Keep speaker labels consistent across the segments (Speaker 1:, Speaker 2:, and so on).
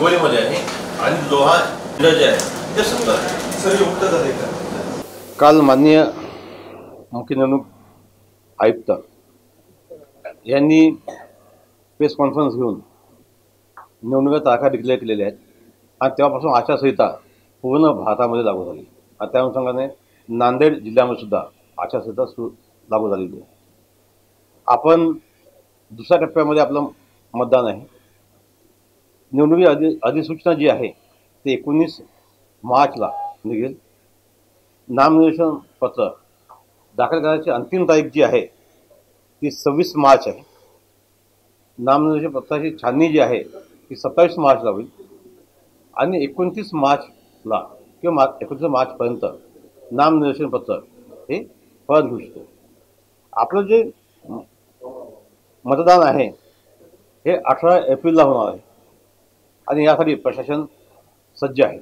Speaker 1: हिंगोलीमध्ये आहे आणि लोहा जे आहे. ते आहे.
Speaker 2: सर झाले का?
Speaker 3: काल माननीय मुख्य निवडणूक आयुक्त यांनी प्रेस कॉन्फरन्स घेऊन निवडणुका तारखा डिक्लेअर केलेल्या आहेत. आणि तेव्हापासून आचारसंहिता पूर्ण भारतामध्ये लागू झाली. आणि त्या अनुषंगाने नांदेड जिल्ह्यामध्ये सुद्धा आचारसंहिता सुरू लागू झालेली आहे. आपण दुसऱ्या टप्प्यामध्ये आपलं मतदान आहे. निवडणुकी अधि अधिसूचना जी आहे ते एकोणीस मार्चला निघेल. नामनिर्देशन पत्र दाखल करायची अंतिम तारीख जी आहे ती सव्वीस मार्च आहे. नामनिर्देशन पत्राची छाननी जी आहे ती सत्तावीस मार्चला होईल. आणि एकोणतीस मार्चला किंवा मार्च एकोणतीस मार्चपर्यंत नामनिर्देशन पत्र हे परत घेऊ शकतो. आपलं जे मतदान आहे हे अठरा एप्रिलला होणार आहे. आणि यासाठी प्रशासन सज्ज आहे.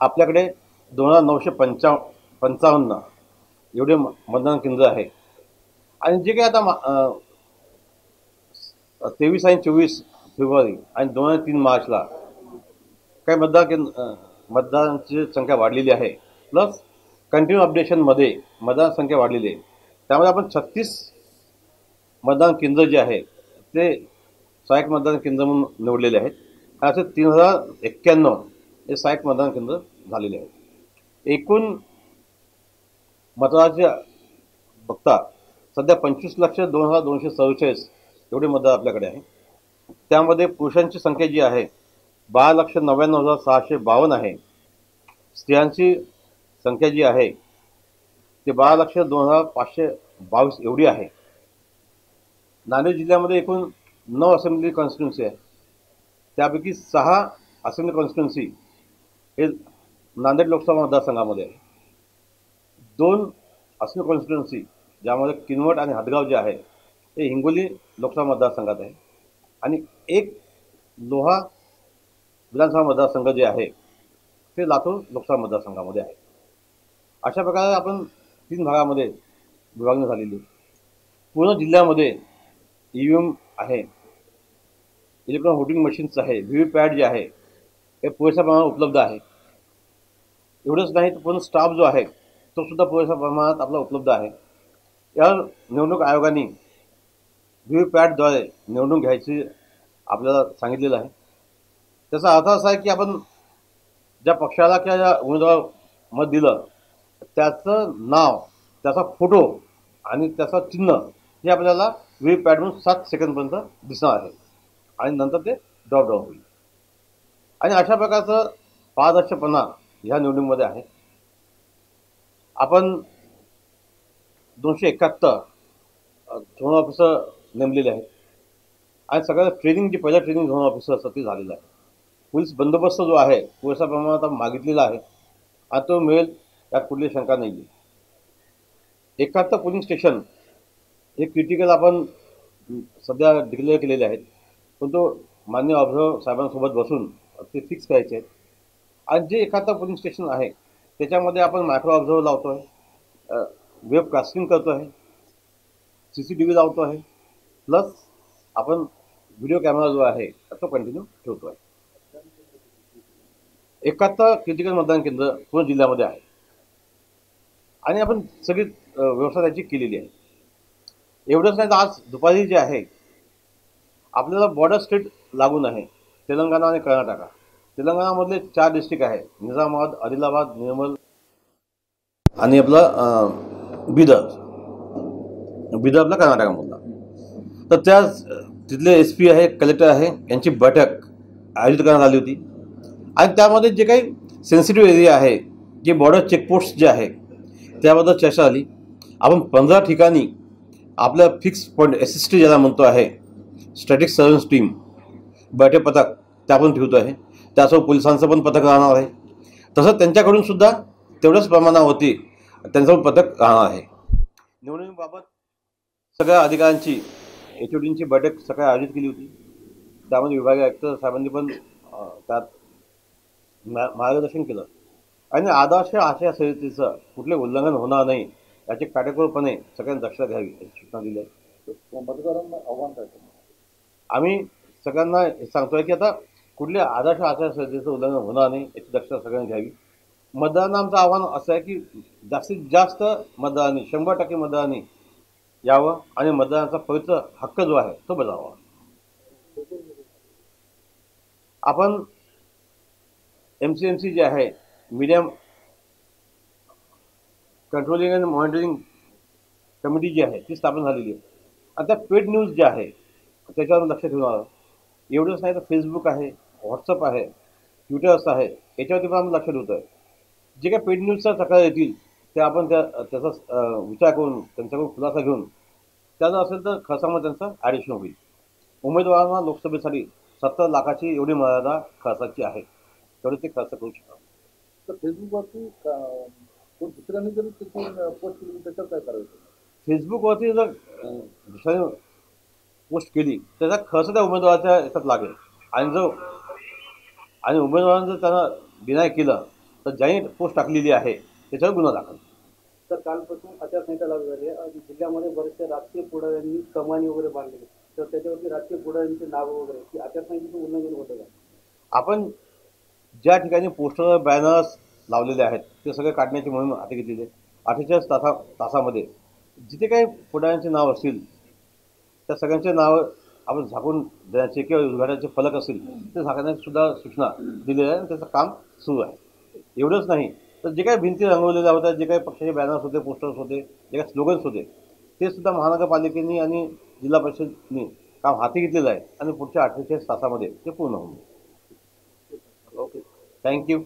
Speaker 3: आपल्याकडे दोन हजार नऊशे पंचा पंचावन्न एवढे म- मतदान केंद्र आहे. आणि जे काही आता मा- तेवीस आणि चोवीस फेब्रुवारी आणि दोन हजार तीन मार्चला काही मतदान केंद्र अं, मतदानाची संख्या वाढलेली आहे. प्लस कंटिन्यू अपडेशनमध्ये मतदान संख्या वाढलेली आहे. त्यामध्ये आपण छत्तीस मतदान केंद्र जे आहे ते सहाय्यक मतदान केंद्र म्हणून निवडलेले आहेत. असे तीन हजार एक्क्याण्णव हे सहाय्यक मतदान केंद्र झालेले आहेत. एकूण मतदाराचे बघता सध्या पंचवीस लक्ष दोन हजार दोनशे चव्वेचाळीस एवढे मतदार आपल्याकडे आहे. त्यामध्ये पुरुषांची संख्या जी आहे बारा लक्ष नव्याण्णव हजार सहाशे बावन्न आहे. स्त्रियांची संख्या जी आहे ते बारा लक्ष दोन हजार पाचशे बावीस एवढी आहे. नांदेड जिल्ह्यामध्ये एकूण नऊ असेंब्ली कॉन्स्टिट्युन्सी आहे. त्यापैकी सहा असेंब्ली कॉन्स्टिट्युन्सी हे नांदेड लोकसभा मतदारसंघामध्ये आहे दोन असेंब्ली कॉन्स्टिट्युन्सी ज्यामध्ये किनवट आणि हदगाव जे आहे ते हिंगोली लोकसभा मतदारसंघात आहे. आणि एक लोहा विधानसभा मतदारसंघ जे आहे ते लातूर लोकसभा मतदारसंघामध्ये आहे. अशा प्रकारे आपण तीन भागामध्ये विभागणी झालेली पूर्ण जिल्ह्यामध्ये ई व्ही एम आहे. इलेक्ट्रॉन व्होटिंग मशीन्स आहे व्ही व्ही पॅड जे आहे हे पुरेशा प्रमाणात उपलब्ध आहे. एवढंच नाही तर पूर्ण स्टाफ जो आहे तो सुद्धा पुरेशा प्रमाणात आपला उपलब्ध आहे. या निवडणूक आयोगाने व्ही व्ही पॅडद्वारे निवडणूक घ्यायची आपल्याला सांगितलेलं आहे. त्याचा अर्थ असा आहे की आपण ज्या पक्षाला किंवा ज्या उमेदवार मत दिलं त्याचं नाव त्याचा फोटो आणि त्याचं चिन्ह हे आपल्याला व्ही व्ही पॅडमधून सात सेकंदपर्यंत दिसणार आहे. आणि नंतर ते ड्रॉप डाऊन होईल. आणि अशा प्रकारचं पारदर्शकपणा ह्या निवडणुकीमध्ये आहे. आपण दोनशे एकाहत्तर झोन ऑफिसर नेमलेले आहेत. आणि सगळ्यात ट्रेनिंग जी पहिल्या ट्रेनिंग झोन ऑफिसर असतं ती झालेलं आहे पोलीस बंदोबस्त जो आहे पुरेशा प्रमाणात मागितलेला आहे. आणि तो मिळेल यात कुठली शंका नाही. आहे एकाहत्तर पोलिंग स्टेशन हे क्रिटिकल आपण सध्या डिक्लेअर केलेले आहेत. पण तो मान्य ऑब्झर्व साहेबांसोबत बसून ते फिक्स करायचे आहेत. आणि जे एखादं पोलिंग स्टेशन आहे त्याच्यामध्ये आपण मायक्रो ऑब्झर्व लावतो आहे वेब कास्टिंग करतो आहे सी सी टी व्ही लावतो आहे प्लस आपण व्हिडिओ कॅमेरा जो आहे तो कंटिन्यू ठेवतो आहे एकाहत्तर क्रिटिकल मतदान केंद्र पूर्ण जिल्ह्यामध्ये आहे. आणि आपण सगळी व्यवस्था त्याची केलेली आहे. एवढंच नाही तर आज दुपारी जे आहे आपल्याला बॉर्डर स्टेट लागून आहे. तेलंगणा आणि कर्नाटका. तेलंगणामधले चार डिस्ट्रिक्ट आहे निजामाबाद आदिलाबाद निर्मल आणि आपला बिदर बिदर. आपला कर्नाटकामधला. तर त्या तिथले एस पी आहे कलेक्टर आहे यांची बैठक आयोजित करण्यात आली होती. आणि त्यामध्ये जे काही सेन्सिटिव्ह एरिया आहे जे बॉर्डर चेकपोस्ट जे आहे त्याबद्दल चर्चा आली आपण पंधरा ठिकाणी आपल्या fix point S S T ज्याला म्हणतो आहे स्टॅटिक सर्व्हन्स टीम बैठे पथक त्या पण ठेवतो आहे. त्यासोबत पोलिसांचं पण पथक राहणार आहे. तसंच त्यांच्याकडून सुद्धा तेवढ्याच प्रमाणावरती त्यांचं पण पथक राहणार आहे. निवडणुकीबाबत सगळ्या अधिकाऱ्यांची एच ओ डींची बैठक सकाळी आयोजित केली होती. त्यामध्ये विभागीय आयुक्त साहेबांनी पण त्यात मार्गदर्शन केलं. आणि आदर्श आचारसंहितेचं कुठले उल्लंघन होणार नाही याची काटेकोरपणे सगळ्यांनी दक्षता घ्यावी अशी सूचना दिली आहे.
Speaker 2: मतदारांना आव्हान काय
Speaker 3: आम्ही सगळ्यांना सांगतोय की आता कुठल्या आदर्श आचारसंहितेचं उल्लंघन होणार नाही याची दक्षता सगळ्यांनी घ्यावी. मतदानाचं आव्हान असं आहे की जास्तीत जास्त मतदारांनी शंभर टक्के मतदारांनी यावं आणि मतदानाचा पवित्र हक्क जो आहे तो बजावा आपण एम सी एम सी जे आहे medium controlling and monitoring committee जी आहे ती स्थापन झालेली आहे. आता पेड न्यूज जे आहे त्याच्यावर लक्ष ठेवून आलं. एवढंच नाही तर फेसबुक आहे व्हॉट्सअप आहे ट्विटर्स आहे याच्यावरती पण आपण लक्ष ठेवतो आहे जे काही पेड न्यूजच्या तक्रार येतील ते आपण त्या त्याचा विचार करून त्यांच्याकडून खुलासा घेऊन त्याचं असेल तर खर्चामध्ये त्यांचं ॲडिशन होईल. उमेदवारांना लोकसभेसाठी सत्तर लाखाची एवढी मर्यादा खर्चाची आहे. तेवढे ते खर्च करू शकतात.
Speaker 2: तर फेसबुकवरती कोण दुसऱ्याने जरी पोस्ट केली त्याच्यावर काय करायचं
Speaker 3: फेसबुकवरती जर अं, दुसऱ्याने पोस्ट केली त्याचा खर्च त्या उमेदवाराच्या याच्यात लागेल. आणि जो आणि उमेदवारानं जर त्यांना डिनाय केलं तर ज्यांनी पोस्ट टाकलेली आहे त्याच्यावर गुन्हा दाखल.
Speaker 4: तर कालपासून आचारसंहिता लागू झाली आहे. आणि जिल्ह्यामध्ये बरेचसे राजकीय पुढाऱ्यांनी कमानी वगैरे बांधलेली तर त्याच्यावरती राजकीय पुढाऱ्यांची नावं वगैरे की आचारसंहितेचं उल्लंघन होतं का?
Speaker 3: आपण ज्या ठिकाणी पोस्टर बॅनर्स लावलेले आहेत ते सगळे काढण्याची मोहीम हाती घेतलेली आहे. अठ्ठेचाळीस तासा तासामध्ये जिथे काही पुढाऱ्यांचे नाव असतील त्या सगळ्यांचे नाव आपण झाकून देण्याचे किंवा उद्घाटनाचे फलक असतील ते झाकण्याची सुद्धा सूचना दिलेल्या आहे आणि त्याचं काम सुरू आहे. एवढंच नाही तर जे काही भिंती रंगवलेल्या होत्या जे काही पक्षाचे बॅनर्स होते पोस्टर्स होते जे काही स्लोगन्स होते ते सुद्धा महानगरपालिकेने आणि जिल्हा परिषदनी काम हाती घेतलेलं आहे आणि पुढच्या अठ्ठेचाळीस तासामध्ये ते पूर्ण होईल. Okay thank you